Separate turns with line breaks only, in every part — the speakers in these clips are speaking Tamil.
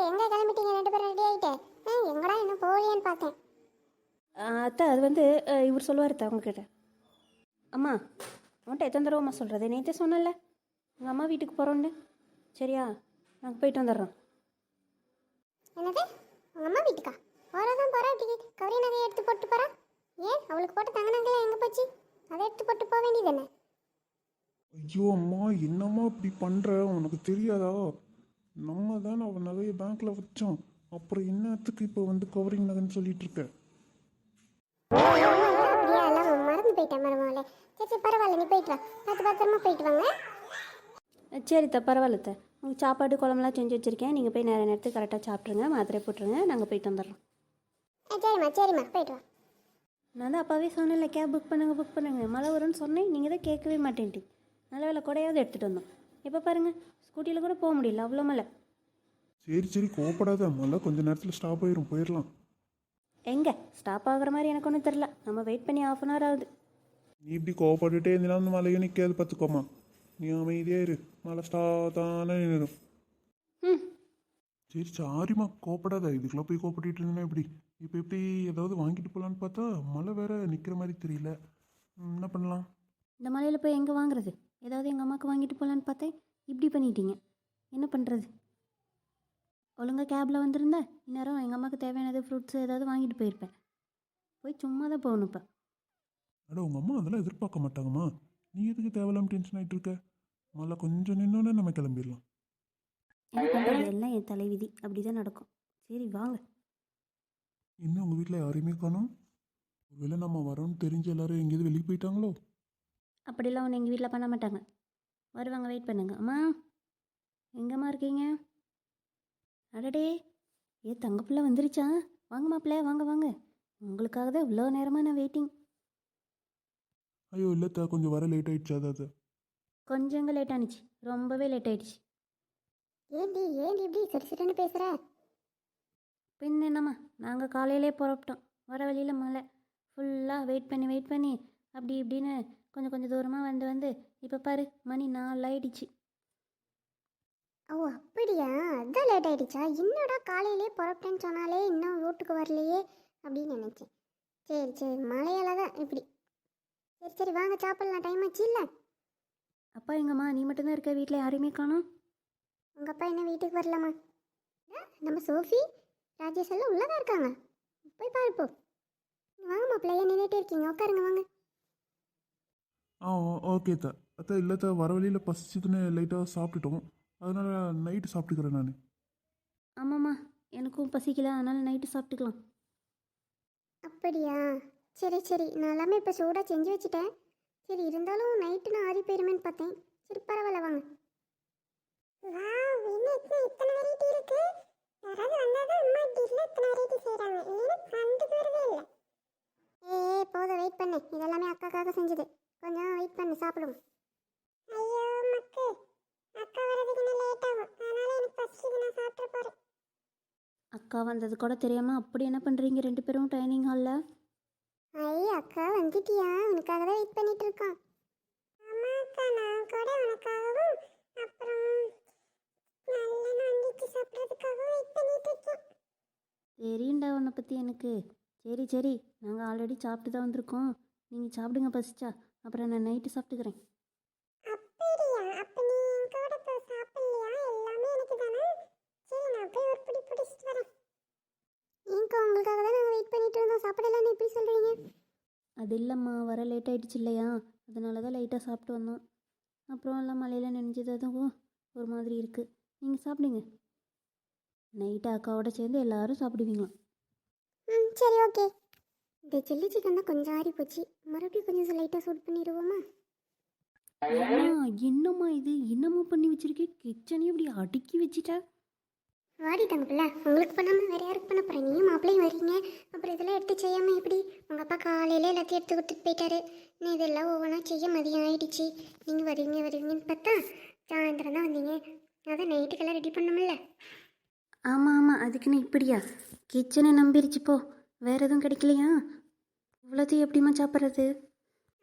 எங்க எங்க கிளம்பிட்டீங்க ரெண்டு பேரும் ரெடி ஆயிட்டு? ஆ, எங்கடா இன்னும் போகலையேன்னு பார்த்தேன்.
அத்தை அது வந்து இவர் சொல்லுவார் அத்தை உங்ககிட்ட. அம்மா உன்ட்ட எத்தனை தடவைம்மா சொல்கிறது நேற்றே சொன்னல உங்கள் அம்மா வீட்டுக்கு போகிறோன்னு சரியா நாங்கள் போயிட்டு வந்துடுறோம்.
என்னது? உங்க அம்மா வீட்டுக்கா? போறதான் போறா இப்படி கௌரி நகையை எடுத்து போட்டு போறா? ஏன் அவளுக்கு போட்ட தங்க நகைலாம் எங்க போச்சு? அதை எடுத்து போட்டு போக வேண்டியது
ஐயோ அம்மா என்னம்மா இப்படி பண்ற? உனக்கு தெரியாதா? நம்ம தான் அவன் நகையை பேங்க்ல வச்சோம். அப்புறம் என்னத்துக்கு இப்போ வந்து கவரிங் நகைன்னு சொல்லிட்டு இருக்க?
மறந்து போயிட்டேன் மருமகளே சரி சரி பரவாயில்ல நீ போயிட்டு வா பார்த்து பத்திரமா போயிட்டு வாங்க
அ, சரி உங்களுக்கு சாப்பாடு குழம்புலாம் செஞ்சு வச்சுருக்கேன். நீங்கள் போய் நேர நேரத்துக்கு கரெக்டாக சாப்பிட்ருங்க மாத்திரை போட்டுருங்க. நாங்கள் போயிட்டு வந்துடுறோம்
ஆ, சரிம்மா சரிம்மா போயிட்டு வா
நான் தான் அப்பாவே சொன்னேன்ல கேப் புக் பண்ணுங்க புக் பண்ணுங்க. மழை வரும்னு சொன்னேன். நீங்கள் தான் கேட்கவே மாட்டேன்ட்டி நல்ல வேலை கூடையாவது எடுத்துகிட்டு வந்தோம். இப்போ பாருங்கள் ஸ்கூட்டியில் கூட போக முடியல. அவ்வளோ மழை.
சரி சரி கோவப்படாத. மழை கொஞ்ச நேரத்தில் ஸ்டாப் ஆயிரும் போயிடலாம்
எங்கே? ஸ்டாப் ஆகுற மாதிரி எனக்கு ஒன்றும் தெரில நம்ம வெயிட் பண்ணி ஆஃப் அன் ஹவர் ஆகுது.
நீ இப்படி கோவப்பட்டுட்டே இருந்தீங்கன்னா அந்த மழையும் நிற்காது பார்த்துக்கோமா நீ அமைதியா இரு. மழை ஸ்டா தானே நின்றுடும்
ம்
சரி சாரிம்மா கோவப்படாத. இதுக்கெல்லாம் போய் கோவப்பட்டுட்டு இருந்தேன்னா எப்படி? இப்போ எப்படி ஏதாவது வாங்கிட்டு போகலான்னு பார்த்தா மழை வேற நிற்கிற மாதிரி தெரியல. ம், என்ன பண்ணலாம்?
இந்த மலையில் போய் எங்கே வாங்குறது? ஏதாவது எங்கள் அம்மாவுக்கு வாங்கிட்டு போகலான்னு பார்த்தேன். இப்படி பண்ணிட்டீங்க. என்ன பண்ணுறது ஒழுங்கா கேபில் வந்திருந்தா இந்நேரம் எங்கள் அம்மாவுக்கு தேவையானது ஃப்ரூட்ஸ் ஏதாவது வாங்கிட்டு போயிருப்பேன். போய் சும்மா தான் போகணும் இப்போ.
அட உங்கள் அம்மா அதெல்லாம் எதிர்பார்க்க மாட்டாங்கம்மா. நீ எதுக்கு தேவையில்லாம டென்ஷன் ஆகிட்டு இருக்க? மழை கொஞ்சம் நின்னோடனே நம்ம கிளம்பிடலாம்.
என்ன எல்லாம் என் தலைவிதி. அப்படி தான் நடக்கும். சரி வாங்க.
இன்னும் உங்கள் வீட்டில் யாரையுமே காணோம்? ஒருவேளை நம்ம வரோம்னு தெரிஞ்சு எல்லாரும் எங்கேயாவது வெளியே போயிட்டாங்களோ?
அப்படிலாம் ஒன்று எங்கள் வீட்டில் பண்ண மாட்டாங்க. வருவாங்க வெயிட் பண்ணுங்க. அம்மா எங்கம்மா இருக்கீங்க? அடடே ஏ தங்க பிள்ளை வந்துருச்சா? வாங்க மாப்பிள்ளை வாங்க வாங்க. உங்களுக்காக தான் இவ்வளோ நேரமாக நான் வெயிட்டிங்
ஐயோ இல்லைத்தா கொஞ்சம் வர லேட் ஆயிடுச்சு அதாவது
கொஞ்சங்க லேட் ஆனிச்சு. ரொம்பவே லேட் ஆயிடுச்சு.
ஏண்டி ஏண்டி இப்படி சிறு சிறுன்னு பேசுற?
பின் என்னம்மா நாங்கள் காலையிலே புறப்பட்டோம். வர வழியில் மழை. ஃபுல்லாக வெயிட் பண்ணி வெயிட் பண்ணி அப்படி இப்படின்னு கொஞ்சம் கொஞ்சம் தூரமாக வந்து வந்து இப்போ பாரு மணி நாலு ஆயிடுச்சு
ஓ அப்படியா? அதான் லேட் ஆயிடுச்சா? என்னடா காலையிலே புறப்பட்டேன்னு சொன்னாலே இன்னும் வீட்டுக்கு வரலையே அப்படின்னு நினைச்சேன். சரி சரி மழையால தான் இப்படி. சரி சரி வாங்க சாப்பிடலாம். டைம் ஆச்சு இல்லை?
அப்பா எங்கம்மா நீ மட்டும்தான் இருக்க? வீட்டில் யாரையுமே காணோம்?
உங்கள் அப்பா என்ன வீட்டுக்கு வரலாமா நம்ம சோஃபி ராஜேஷ் எல்லாம் உள்ளதான் இருக்காங்க? போய் பாரு போ. வாங்க மாப்பிள்ளையா நின்றுட்டே இருக்கீங்க? உட்காருங்க வாங்க.
ஆ ஓகே தா அத்தா இல்லைத்தா வர வழியில் பசிச்சுதுன்னு லைட்டாக சாப்பிட்டுட்டோம். அதனால நைட்டு சாப்பிட்டுக்கிறேன் நான்.
ஆமாம்மா எனக்கும் பசிக்கல அதனால் நைட்டு சாப்பிட்டுக்கலாம்.
அப்படியா? சரி சரி. நான் எல்லாமே இப்போ சூடாக செஞ்சு வச்சுட்டேன். சரி இருந்தாலும் நைட்டு நான் ஆறி போயிருமேன்னு பார்த்தேன். சரி பரவாயில்ல வாங்க. இத்தனை வெரைட்டி இருக்கு? யாராவது வந்தாதான் அம்மா டிஷ்ல இத்தனை வெரைட்டி செய்றாங்க. இல்லைன்னா கண்டுக்கு வரவே இல்லை. ஏய் போதும் வெயிட் பண்ணு. இதெல்லாமே அக்காக்காக செஞ்சது கொஞ்சம் வெயிட் பண்ணு சாப்பிடுவோம் ஐயோ மக்கு அக்கா வரதுக்கு இன்னும் லேட் ஆகும் அதனால எனக்கு பசிக்குது நான் சாப்பிட போறேன்
அக்கா வந்தது கூட தெரியாமல் அப்படி என்ன பண்ணுறீங்க ரெண்டு பேரும் டைனிங் ஹாலில்
ஐய் அக்கா வந்துட்டியா? உனக்காக தான் வெயிட் பண்ணிட்டு இருக்கான் ஆமா அக்கா நான் கூட உனக்காகவும் அப்புறம் நல்ல நந்திக்கு சாப்பிட்றதுக்காகவும் வெயிட் பண்ணிட்டு இருக்கேன்
தெரியுண்டா உன்னை பற்றி எனக்கு. சரி சரி நாங்கள் ஆல்ரெடி சாப்பிட்டு தான் வந்திருக்கோம். நீங்கள் சாப்பிடுங்க பசிச்சா அப்புறம் நான் நைட்டு சாப்பிட்டுக்கிறேன்
அப்படியா அப்ப நீ என் கூட இப்போ சாப்பிடலையா எல்லாமே எனக்கு தானே சரி நான் போய் ஒரு பிடி பிடிச்சிட்டு வரேன் ஏங்கா உங்களுக்காக தான் நாங்கள் வெயிட் பண்ணிட்டு இருந்தோம் சாப்பிடலான்னு எப்படி சொல்றீங்க
அது இல்லைம்மா வர லேட் ஆயிடுச்சு இல்லையா? அதனால தான் லைட்டாக சாப்பிட்டு வந்தோம். அப்புறம் எல்லாம் மழையில் நினைஞ்சது அதுவும் ஒரு மாதிரி இருக்குது நீங்கள் சாப்பிடுங்க. நைட்டு அக்காவோட சேர்ந்து எல்லாரும் சாப்பிடுவீங்களாம்
ம் சரி ஓகே இந்த சில்லி சிக்கன் தான் கொஞ்சம் ஆறி போச்சு. மறுபடியும் கொஞ்சம் லைட்டாக சூட் பண்ணிடுவோமா?
என்னம்மா இது? என்னம்மா பண்ணி வச்சிருக்கே? கிச்சனையும் இப்படி அடுக்கி வச்சிட்ட?
வாடி தங்கப்பில்ல உங்களுக்கு பண்ணாமல் வேறு யாருக்கு பண்ண போகிறேன் நீயும் மாப்பிள்ளையும் வரீங்க. அப்புறம் இதெல்லாம் எடுத்து செய்யாமல் எப்படி? உங்கள் அப்பா காலையில எல்லாத்தையும் எடுத்து கொடுத்துட்டு போயிட்டாரு. நீ இதெல்லாம் ஒவ்வொன்றா செய்ய மதியம் ஆயிடுச்சு. நீங்கள் வருவீங்க வருவீங்கன்னு பார்த்தா சாயந்தரம் தான் வந்தீங்க. அதான் நைட்டுக்கெல்லாம் ரெடி பண்ணோம்ல
ஆமாம் ஆமாம் அதுக்குன்னு இப்படியா? கிச்சனை நம்பிருச்சு போ. வேற எதுவும் கிடைக்கலையா? இவ்வளோத்தையும் எப்படிம்மா சாப்பிட்றது?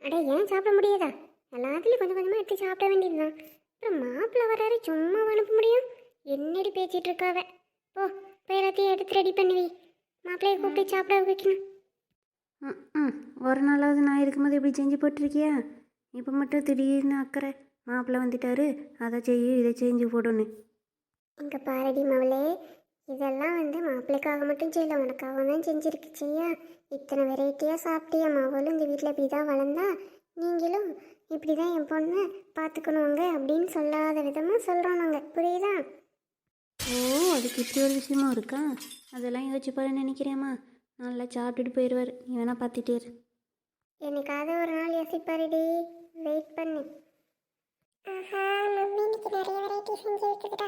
அட ஏன் சாப்பிட முடியாதா? எல்லாத்துலேயும் கொஞ்சம் கொஞ்சமாக எடுத்து சாப்பிட வேண்டியதுதான். அப்புறம் மாப்பிள்ளை வர்றாரு சும்மா அனுப்ப முடியும்? என்னடி பேசிகிட்டு இருக்காவ போ போய் எல்லாத்தையும் எடுத்து ரெடி பண்ணி வை. மாப்பிள்ளையை கூப்பிட்டு சாப்பிட வைக்கணும்.
ம் ம் ஒரு நாளாவது நான் இருக்கும்போது இப்படி செஞ்சு போட்டிருக்கியா? இப்போ மட்டும் திடீர்னு அக்கறை. மாப்பிள்ளை வந்துட்டாரு. அதை செய்யு இதை செஞ்சு போடுன்னு.
இங்கே பாரடி மவளே. இதெல்லாம் வந்து மாப்பிள்ளைக்காக மட்டும் செய்யல. உனக்காக தான் செஞ்சிருக்கு. செய்யா இத்தனை வெரைட்டியாக சாப்பிட்டியா மாவளும்? இந்த வீட்டில் இப்படி தான் வளர்ந்தா? நீங்களும் இப்படி தான் என் பொண்ணை பார்த்துக்கணுங்க அப்படின்னு சொல்லாத விதமாக சொல்கிறோம் நாங்கள் புரியுதா?
ஓ அதுக்கு இப்படி ஒரு விஷயமும் இருக்கா? அதெல்லாம் யோசிச்சு பாருன்னு நினைக்கிறேம்மா நல்லா சாப்பிட்டுட்டு போயிடுவார் நீ வேணா பார்த்துட்டே இரு.
என்னைக்காவது ஒரு நாள் யோசிப்பாருடி வெயிட் பண்ணு. ஆஹா மம்மி இன்னைக்கு நிறைய வெரைட்டி செஞ்சு வச்சுக்கிட்டா.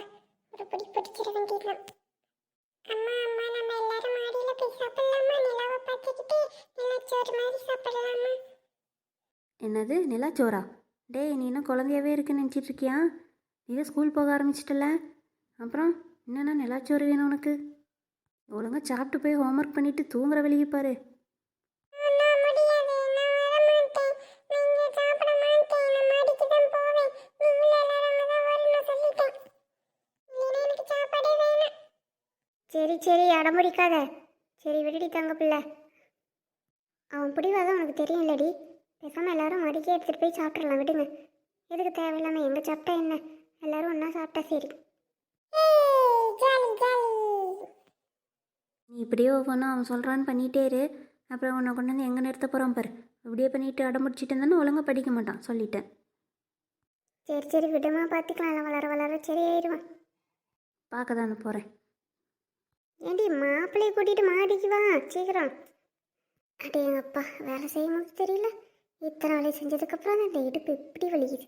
ஒரு பிடி பிடிச்சிட வேண்டியதுதான். அம்மா அம்மா நம்ம எல்லாரும் மாடியில போய் சாப்பிடலாமா? நிலாவை பார்த்துக்கிட்டு நிலச்சோறு மாதிரி சாப்பிடலாமா?
என்னது? நிலாச்சோரா டேய் நீ இன்னும் குழந்தையாவே இருக்குன்னு நினச்சிட்டு இருக்கியா? நீ ஸ்கூல் போக ஆரம்பிச்சிட்டல? அப்புறம் என்னென்ன நிலாச்சோறு வேணும் உனக்கு? ஒழுங்கா சாப்பிட்டு போய் ஹோம்ஒர்க் பண்ணிட்டு தூங்குற வெளியே பாரு.
சரி சரி. அடம் பிடிக்காத சரி விடுடி தங்க பிள்ளை. அவன் பிடிவாதான் உனக்கு தெரியும் இல்லடி பேசாமல் எல்லாரும் மடிக்கே எடுத்துகிட்டு போய் சாப்பிட்றலாம் விடுங்க. எதுக்கு தேவையில்லாமல் எங்கே சாப்பிட்டா என்ன? எல்லாரும் ஒன்றா சாப்பிட்டா சரி.
இப்படியே ஒவ்வொன்றும் அவன் சொல்கிறான்னு பண்ணிகிட்டே இரு. அப்புறம் உன்னை கொண்டு வந்து எங்கே நிறுத்த போகிறான் பாரு. இப்படியே பண்ணிட்டு அடம் முடிச்சிட்டு இருந்தானே ஒழுங்கா படிக்க மாட்டான் சொல்லிட்டேன்.
சரி சரி விடுமா பார்த்துக்கலாம் வளர வளர சரி ஆயிடுவான்
பார்க்க தானே போகிறேன்
ஏண்டி மாப்பிள்ளைய கூட்டிட்டு மாடிக்கு வா சீக்கிரம். அடே அப்பா வேலை செய்யும் போது தெரியல. இத்தனை வேலை செஞ்சதுக்கு அப்புறம் தான் இந்த இடுப்பு இப்படி வலிக்குது.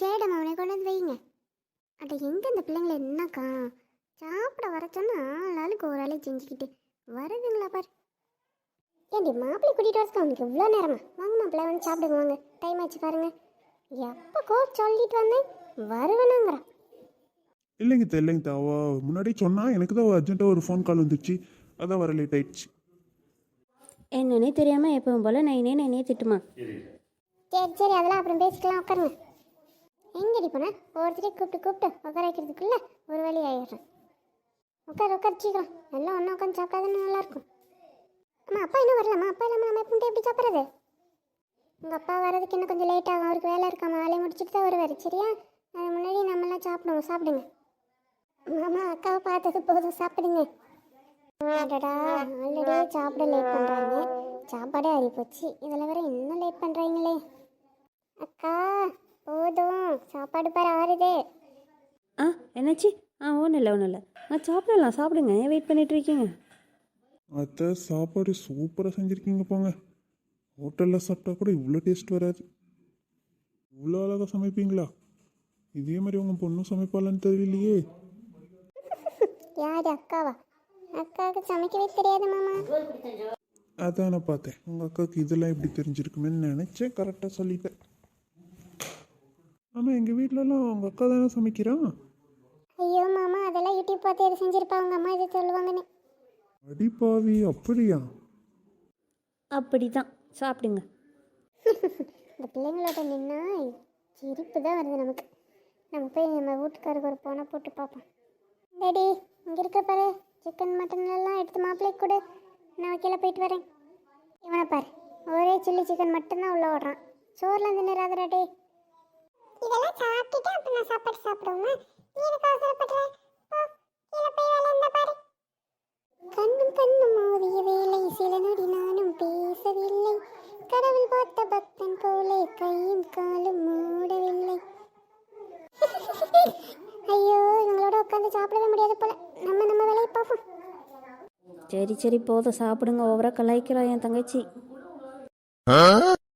சரிடம்மா அவனை கொண்டு வந்து வைங்க. அட எங்க இந்த பிள்ளைங்களை என்னக்கா? சாப்பிட வர சொன்னா ஆளாளுக்கு ஒரு வேலையை செஞ்சுக்கிட்டு வருதுங்களா பாரு. ஏண்டி மாப்பிள்ளை கூட்டிட்டு வரதுக்கு அவனுக்கு இவ்வளோ நேரமா? வாங்க மாப்பிள்ளை வந்து சாப்பிடுங்க வாங்க. டைம் ஆச்சு பாருங்க. எப்போ சொல்லிட்டு வந்தேன்? வருவேனாங்கிறான்
இல்லைங்க தா இல்லைங்க தா. முன்னாடி சொன்னா எனக்கு தான் அர்ஜென்ட்டாக ஒரு ஃபோன் கால் வந்துச்சு அதான் வர லேட் ஆயிடுச்சு.
என்னன்னே தெரியாமல் எப்பவும் போல் நைனே நைனே திட்டுமா?
சரி சரி அதெல்லாம் அப்புறம் பேசிக்கலாம் உட்காருங்க. எங்கடி போன? ஒவ்வொருத்தரையும் கூப்பிட்டு கூப்பிட்டு உட்கார வைக்கிறதுக்குள்ள ஒரு வழி ஆயிடுறேன். உட்கார் உட்கார் சீக்கிரம். எல்லாம் ஒன்றா உட்காந்து சாப்பிட்டாதானே நல்லாயிருக்கும். அம்மா அப்பா இன்னும் வரலாமா அப்பா இல்லாமல் நம்ம எப்படி எப்படி சாப்பிட்றது? உங்கள் அப்பா வரதுக்கு இன்னும் கொஞ்சம் லேட் ஆகும். அவருக்கு வேலை இருக்காமா? வேலையை முடிச்சுட்டு தான் வருவார். சரியா? அது முன்னாடி நம்மளாம் சாப்பிடுவோம். சாப்பிடுங்க. மாமா அக்காவை பார்த்தது போதும். சாப்பிடுங்க. அடடா ஆல்ரெடி சாப்பிட லேட் பண்ணுறாங்க சாப்பாடே ஆறி போச்சு இதில் வேற இன்னும் லேட் பண்ணுறாங்களே அக்கா சாப்பாடு பாரு ஆறுது.
ஆ என்னாச்சு? ஆ ஒன்றும் இல்லை ஒன்றும் இல்லை. ஆ சாப்பிடலாம் சாப்பிடுங்க. ஏன் வெயிட் பண்ணிட்டு இருக்கீங்க?
அத்தை சாப்பாடு சூப்பராக செஞ்சுருக்கீங்க போங்க. ஹோட்டலில் சாப்பிட்டா கூட இவ்வளோ டேஸ்ட் வராது. இவ்வளோ அழகாக சமைப்பீங்களா? இதே மாதிரி உங்கள் பொண்ணும் சமைப்பாளான்னு தெரியலையே.
யார்? அக்காவா? அக்காவுக்கு சமைக்கவே தெரியாது மாமா.
அதான் நான் பார்த்தேன். உங்கள் அக்காவுக்கு இதெல்லாம் எப்படி தெரிஞ்சிருக்குமேன்னு நினச்சேன். கரெக்டாக சொல்லிட்டேன். ஆனால் எங்கள் வீட்டிலலாம் உங்கள் அக்கா தானே சமைக்கிறான்
ஐயோ மாமா அதெல்லாம் யூடியூப் பார்த்து எது செஞ்சிருப்பா? உங்க அம்மா இது சொல்லுவாங்கன்னு.
அடிப்பாவி அப்படியா?
அப்படி தான் சாப்பிடுங்க.
இந்த பிள்ளைங்களோட நின்னா சிரிப்பு தான் வருது நமக்கு. நம்ம போய் நம்ம வீட்டுக்காருக்கு ஒரு போனை போட்டு பார்ப்போம். டேடி இங்கே இருக்க பாரு. சிக்கன் மட்டன் எல்லாம் எடுத்து மாப்பிள்ளைக்கு கொடு. நான் கீழே போயிட்டு வரேன். இவனை பாரு. ஒரே சில்லி சிக்கன் மட்டும்தான் உள்ள ஓடுறான். சோறுல இருந்து நிறாதடா டே இதெல்லாம் சாப்பிட்டுட்டு அப்புறம் நான் சாப்பாடு சாப்பிடுவோமா? நீ எனக்கு அவசரப்படுற. போ கீழே போய் வேலை இருந்தா பாரு. கண்ணும் கண்ணும் மோதிய வேலை. சில நொடி நானும் பேசவில்லை. கடவுள் பார்த்த பக்தன் போலே கையும் காலும் மூடவில்லை. ஐயோ இவங்களோட உட்காந்து சாப்பிடவே முடியாது போல. நம்ம நம்ம வேலையை பார்ப்போம்.
சரி சரி போதும். சாப்பிடுங்க. ஓவராக கலாய்க்கிறா என் தங்கச்சி.